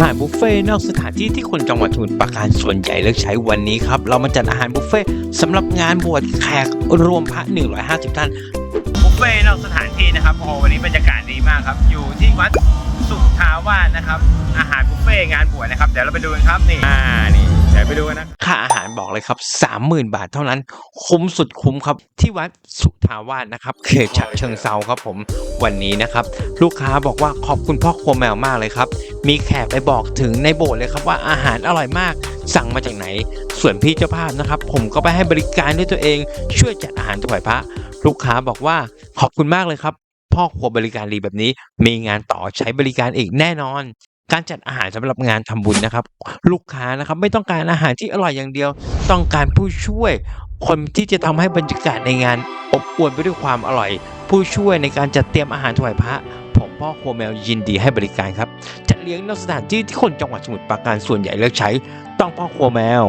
งานบุฟเฟ่ต์นอกสถานที่ที่คนจังหวัดสมุทรปราการส่วนใหญ่เลือกใช้วันนี้ครับ เรามาจัดอาหารบุฟเฟ่ต์สำหรับงานบวชแขกรวมพระ 150 ท่าน บุฟเฟ่ต์นอกสถานที่นะครับโอ้โหวันนี้บรรยากาศดีมากครับ อยู่ที่วัดสุทาวาสนะครับ อาหารบุฟเฟ่ต์งานบวชนะครับ เดี๋ยวเราไปดูกันครับนี่อ่านี่ นะค่าอาหารบอกเลยครับ 30,000 บาทเท่านั้น คุ้มสุดคุ้มครับ ที่วัดสุทาวาสนะครับเขตฉะเชิงเซาครับผมวันนี้นะครับ ลูกค้าบอกว่าขอบคุณพ่อครัวแมวมากเลยครับ มีแขกไปบอกถึงในโบสถ์เลยครับว่าอาหารอร่อยมากสั่งมาจากไหน ส่วนพี่เจ้าภาพนะครับ ผมก็ไปให้บริการด้วยตัวเอง ช่วยจัดอาหารถวายพระ ลูกค้าบอกว่าขอบคุณมากเลยครับ พ่อครัวบริการดีแบบนี้ มีงานต่อใช้บริการอีกแน่นอน การจัดอาหารสำหรับงานทำบุญนะครับ ลูกค้านะครับไม่ต้องการอาหารที่อร่อยอย่างเดียว ต้องการผู้ช่วย คนที่จะทำให้บรรยากาศในงานอบอวลไปด้วยความอร่อย ผู้ช่วยในการจัดเตรียมอาหารถวายพระผมพ่อครัวแมวยินดีให้บริการครับจัดเลี้ยงนอกสถานที่ที่คนจังหวัดสมุทรปราการส่วนใหญ่เลือกใช้ ต้องพ่อครัวแมว